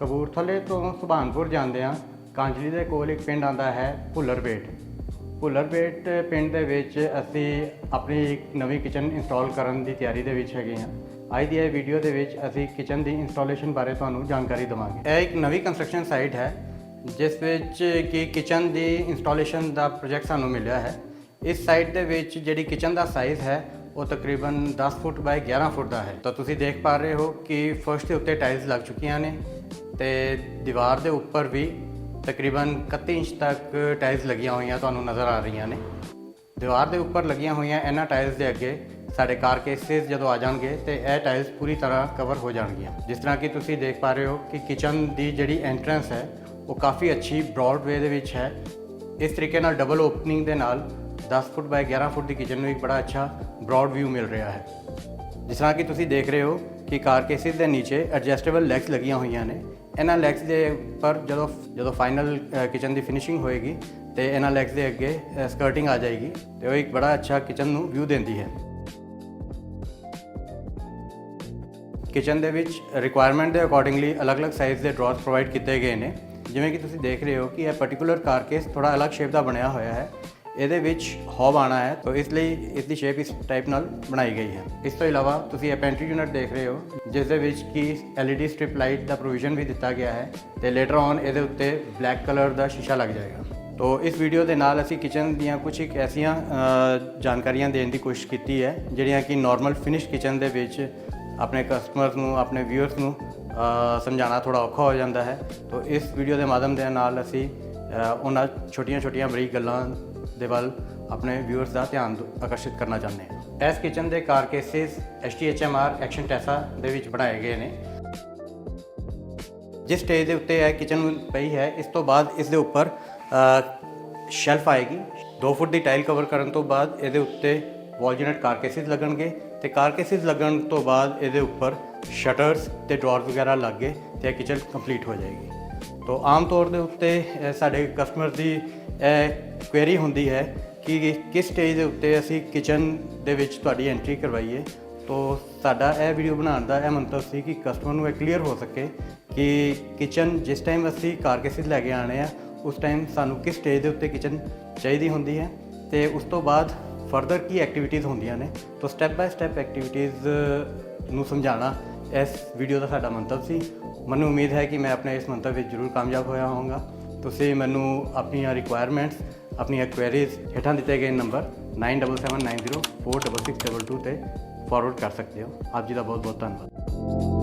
ਕਪੂਰਥਲੇ ਤੋਂ ਸੁਭਾਨਪੁਰ ਜਾਂਦੇ ਆ ਕਾਂਜਲੀ ਦੇ ਕੋਲ ਇੱਕ ਪਿੰਡ ਆਂਦਾ ਹੈ ਭੁੱਲਰਬੇਟ ਭੁੱਲਰਬੇਟ ਪਿੰਡ ਦੇ ਵਿੱਚ ਅਸੀਂ ਆਪਣੀ ਇੱਕ ਨਵੀਂ ਕਿਚਨ ਇੰਸਟਾਲ ਕਰਨ ਦੀ ਤਿਆਰੀ ਦੇ ਵਿੱਚ ਹੈਗੇ ਹਾਂ। ਅੱਜ ਦੀ ਇਹ ਵੀਡੀਓ ਦੇ ਵਿੱਚ ਅਸੀਂ ਕਿਚਨ ਦੀ ਇੰਸਟਾਲੇਸ਼ਨ ਬਾਰੇ ਤੁਹਾਨੂੰ ਜਾਣਕਾਰੀ ਦੇਵਾਂਗੇ। ਇਹ ਇੱਕ ਨਵੀਂ ਕੰਸਟਰਕਸ਼ਨ ਸਾਈਟ ਹੈ, ਜਿਸ ਵਿੱਚ ਕਿ ਕਿਚਨ ਦੀ ਇੰਸਟਾਲੇਸ਼ਨ ਦਾ ਪ੍ਰੋਜੈਕਟ ਸਾਨੂੰ ਮਿਲਿਆ ਹੈ। ਇਸ ਸਾਈਟ ਦੇ ਵਿੱਚ ਜਿਹੜੀ ਕਿਚਨ ਦਾ ਸਾਈਜ਼ ਹੈ, ਉਹ ਤਕਰੀਬਨ 10 ਫੁੱਟ ਬਾਈ 11 ਫੁੱਟ ਦਾ ਹੈ। ਤਾਂ ਤੁਸੀਂ ਦੇਖ ਪਾ ਰਹੇ ਹੋ ਕਿ ਫਰਸ਼ ਦੇ ਉੱਤੇ ਟਾਈਲਸ ਲੱਗ ਚੁੱਕੀਆਂ ਨੇ। ਤੇ ਦੀਵਾਰ ਦੇ ਉੱਪਰ ਵੀ ਤਕਰੀਬਨ 31 ਇੰਚ ਤੱਕ ਟਾਇਲਸ ਲੱਗੀਆਂ ਹੋਈਆਂ ਤੁਹਾਨੂੰ ਨਜ਼ਰ ਆ ਰਹੀਆਂ ਨੇ। ਦੀਵਾਰ ਦੇ ਉੱਪਰ ਲੱਗੀਆਂ ਹੋਈਆਂ ਇਹਨਾਂ ਟਾਇਲਸ ਦੇ ਅੱਗੇ ਸਾਡੇ ਕਾਰ ਕੇਸਿਸ ਜਦੋਂ ਆ ਜਾਣਗੇ ਤੇ ਇਹ ਟਾਇਲਸ ਪੂਰੀ ਤਰ੍ਹਾਂ ਕਵਰ ਹੋ ਜਾਣਗੀਆਂ। ਜਿਸ ਤਰ੍ਹਾਂ ਕਿ ਤੁਸੀਂ ਦੇਖ ਪਾ ਰਹੇ ਹੋ ਕਿ ਕਿਚਨ ਦੀ ਜਿਹੜੀ ਐਂਟਰੈਂਸ ਹੈ, ਉਹ ਕਾਫੀ ਅੱਛੀ ਬ੍ਰੌਡ ਵੇ ਦੇ ਵਿੱਚ ਹੈ। ਇਸ ਤਰੀਕੇ ਨਾਲ ਡਬਲ ਓਪਨਿੰਗ ਦੇ ਨਾਲ 10 ਫੁੱਟ ਬਾਈ 11 ਫੁੱਟ ਦੀ ਕਿਚਨ ਨੂੰ ਇੱਕ ਬੜਾ ਅੱਛਾ ਬ੍ਰੌਡ ਵਿਊ ਮਿਲ ਰਿਹਾ ਹੈ। ਜਿਸ ਤਰ੍ਹਾਂ ਕਿ ਤੁਸੀਂ ਦੇਖ ਰਹੇ ਹੋ ਕਿ ਕਾਰਕੇਸਿਸ ਦੇ ਨੀਚੇ ਐਡਜਸਟੇਬਲ ਲੈਗਸ ਲੱਗੀਆਂ ਹੋਈਆਂ ਨੇ। ਇਹਨਾਂ ਲੈਗਸ ਦੇ ਉੱਪਰ ਜਦੋਂ ਜਦੋਂ ਫਾਈਨਲ ਕਿਚਨ ਦੀ ਫਿਨਿਸ਼ਿੰਗ ਹੋਏਗੀ ਤੇ ਇਹਨਾਂ ਲੈਗਸ ਦੇ ਅੱਗੇ ਸਕਰਟਿੰਗ ਆ ਜਾਏਗੀ ਤੇ ਉਹ ਇੱਕ ਬੜਾ ਅੱਛਾ ਕਿਚਨ ਨੂੰ ਵਿਊ ਦਿੰਦੀ ਹੈ। ਕਿਚਨ ਦੇ ਵਿੱਚ ਰਿਕੁਆਇਰਮੈਂਟ ਦੇ ਅਕੋਰਡਿੰਗਲੀ ਅਲੱਗ-ਅਲੱਗ ਸਾਈਜ਼ ਦੇ ਡਰਾਅਰਸ ਪ੍ਰੋਵਾਈਡ ਕੀਤੇ ਗਏ ਨੇ। ਜਿਵੇਂ ਕਿ ਤੁਸੀਂ ਦੇਖ ਰਹੇ ਹੋ ਕਿ ਇਹ ਪਾਰਟਿਕੂਲਰ ਕਾਰਕੇਸ ਥੋੜਾ ਅਲੱਗ ਸ਼ੇਪ ਦਾ ਬਣਿਆ ਹੋਇਆ ਹੈ। ਇਹਦੇ ਵਿੱਚ ਹੌਬ ਆਣਾ ਹੈ, ਤਾਂ ਇਸ ਲਈ ਇਸ ਦੀ ਸ਼ੇਪ ਇਸ ਟਾਈਪ ਨਾਲ ਬਣਾਈ ਗਈ ਹੈ। ਇਸ ਤੋਂ ਇਲਾਵਾ ਤੁਸੀਂ ਇਹ ਪੈਂਟਰੀ ਯੂਨਿਟ ਦੇਖ ਰਹੇ ਹੋ, ਜਿਸ ਦੇ ਵਿੱਚ ਕੀ LED ਸਟ੍ਰਿਪ ਲਾਈਟ ਦਾ ਪ੍ਰੋਵੀਜ਼ਨ ਵੀ ਦਿੱਤਾ ਗਿਆ ਹੈ ਤੇ ਲੇਟਰ ਔਨ ਇਹਦੇ ਉੱਤੇ ਬਲੈਕ ਕਲਰ ਦਾ ਸ਼ੀਸ਼ਾ ਲੱਗ ਜਾਏਗਾ। ਤੋ ਇਸ ਵੀਡੀਓ ਦੇ ਨਾਲ ਅਸੀਂ ਕਿਚਨ ਦੀਆਂ ਕੁਝ ਇੱਕ ਐਸੀਆਂ ਜਾਣਕਾਰੀਆਂ ਦੇਣ ਦੀ ਕੋਸ਼ਿਸ਼ ਕੀਤੀ ਹੈ, ਜਿਹੜੀਆਂ ਕਿ ਨਾਰਮਲ ਫਿਨਿਸ਼ ਕਿਚਨ ਦੇ ਵਿੱਚ ਆਪਣੇ ਕਸਟਮਰਸ ਨੂੰ, ਆਪਣੇ ਵਿਊਅਰਸ ਨੂੰ ਸਮਝਾਉਣਾ ਥੋੜਾ ਔਖਾ ਹੋ ਜਾਂਦਾ ਹੈ। ਤੋ ਇਸ ਵੀਡੀਓ ਦੇ ਮਾਧਿਅਮ ਦੇ ਨਾਲ ਅਸੀਂ ਉਹਨਾਂ ਛੋਟੀਆਂ-ਛੋਟੀਆਂ ਬਰੀਕ ਗੱਲਾਂ ਦੇ ਵੱਲ ਆਪਣੇ ਵਿਊਅਰਸ ਦਾ ਧਿਆਨ ਆਕਰਸ਼ਿਤ ਕਰਨਾ ਚਾਹੁੰਦੇ ਹਾਂ। ਇਸ ਕਿਚਨ ਦੇ ਕਾਰ ਕੇਸਿਸ HTHMR ਐਕਸ਼ਨ ਟੈਸਾ ਦੇ ਵਿੱਚ ਬਣਾਏ ਗਏ ਨੇ। ਜਿਸ ਸਟੇਜ ਦੇ ਉੱਤੇ ਇਹ ਕਿਚਨ ਪਈ ਹੈ, ਇਸ ਤੋਂ ਬਾਅਦ ਇਸ ਦੇ ਉੱਪਰ ਸ਼ੈਲਫ ਆਏਗੀ। 2 ਫੁੱਟ ਦੀ ਟਾਈਲ ਕਵਰ ਕਰਨ ਤੋਂ ਬਾਅਦ ਇਹਦੇ ਉੱਤੇ ਵਾਲ ਕਾਰਕੇਸਿਸ ਲੱਗਣਗੇ ਤੇ ਕਾਰਕੇਸਿਸ ਲੱਗਣ ਤੋਂ ਬਾਅਦ ਇਹਦੇ ਉੱਪਰ ਸ਼ਟਰਸ ਤੇ ਡਰਾਅਰ ਵਗੈਰਾ ਲੱਗ ਗਏ ਤੇ ਇਹ ਕਿਚਨ ਕੰਪਲੀਟ ਹੋ ਜਾਏਗੀ। ਤੋ ਆਮ ਤੌਰ ਦੇ ਉੱਤੇ ਸਾਡੇ ਕਸਟਮਰ ਦੀ ਇਹ ਕੁਐਰੀ ਹੁੰਦੀ ਹੈ ਕਿ ਕਿਸ ਸਟੇਜ ਦੇ ਉੱਤੇ ਅਸੀਂ ਕਿਚਨ ਦੇ ਵਿੱਚ ਤੁਹਾਡੀ ਐਂਟਰੀ ਕਰਵਾਈਏ। ਤੋ ਸਾਡਾ ਇਹ ਵੀਡੀਓ ਬਣਾਉਣ ਦਾ ਇਹ ਮੰਤਵ ਸੀ ਕਿ ਕਸਟਮਰ ਨੂੰ ਇਹ ਕਲੀਅਰ ਹੋ ਸਕੇ ਕਿ ਕਿਚਨ ਜਿਸ ਟਾਈਮ ਅਸੀਂ ਕਾਰਕੇਸਿਸ ਲੈ ਕੇ ਆਣੇ ਆ, ਉਸ ਟਾਈਮ ਸਾਨੂੰ ਕਿਸ ਸਟੇਜ ਦੇ ਉੱਤੇ ਕਿਚਨ ਚਾਹੀਦੀ ਹੁੰਦੀ ਹੈ ਤੇ ਉਸ ਤੋਂ ਬਾਅਦ ਫਰਦਰ ਕੀ ਐਕਟੀਵਿਟੀਜ਼ ਹੁੰਦੀਆਂ ਨੇ। ਤੋ ਸਟੈਪ ਬਾਏ ਸਟੈਪ ਐਕਟੀਵਿਟੀਜ਼ ਨੂੰ ਸਮਝਾਉਣਾ ਇਸ ਵੀਡੀਓ ਦਾ ਸਾਡਾ ਮੰਤਵ ਸੀ। ਮੈਨੂੰ ਉਮੀਦ ਹੈ ਕਿ ਮੈਂ ਆਪਣੇ ਇਸ ਮੰਤਵ ਵਿੱਚ ਜ਼ਰੂਰ ਕਾਮਯਾਬ ਹੋਇਆ ਹੋਵਾਂਗਾ। ਤੁਸੀਂ ਮੈਨੂੰ ਆਪਣੀਆਂ ਰਿਕੁਆਇਰਮੈਂਟਸ ਆਪਣੀਆਂ ਕੁਐਰੀਜ਼ ਹੇਠਾਂ ਦਿੱਤੇ ਗਏ ਨੰਬਰ 9779046622 ਤੇ ਫਾਰਵਰਡ ਕਰ ਸਕਦੇ ਹੋ। ਆਪ ਜੀ ਦਾ ਬਹੁਤ ਬਹੁਤ ਧੰਨਵਾਦ।